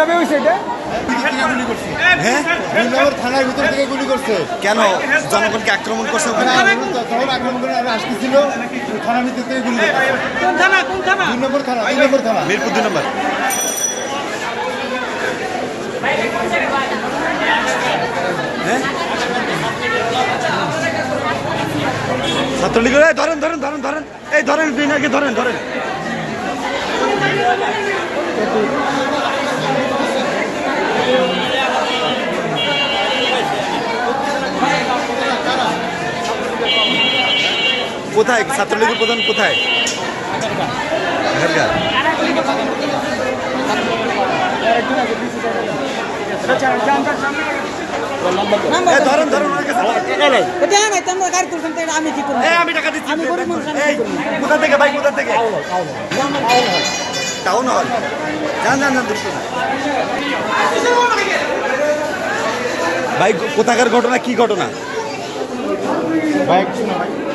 কীভাবে হয়েছে এটা? হ্যাঁ? দুই থানার ভিতর গুলি করছে। কেন? জনগণকে আক্রমণ করছে ওখানে? আক্রমণ করে আর আসতেছিল। থানার ভিতর গুলি করছে। কোন কোন থানা? দুই নম্বর থানা দুই নম্বর থানা। মিরপুর দুই নম্বর। হ্যাঁ? ছাত্রলীগের ধরেন ধরেন ধরেন ধরেন। এই ধরেন বিনাকে ধরেন ধরেন। কোথায়? ছাত্রলীগের প্রধান কোথায়? ধরেন ধরেন আমি কি করব? আমি টাকা দিচ্ছি। আমি গরিব মানুষ, আমি এই কি করব? কোথা থেকে ভাই কোথা থেকে? টাউন হল যান যান যান না। ভাই কোথাকার ঘটনা কি ঘটনা? Baik.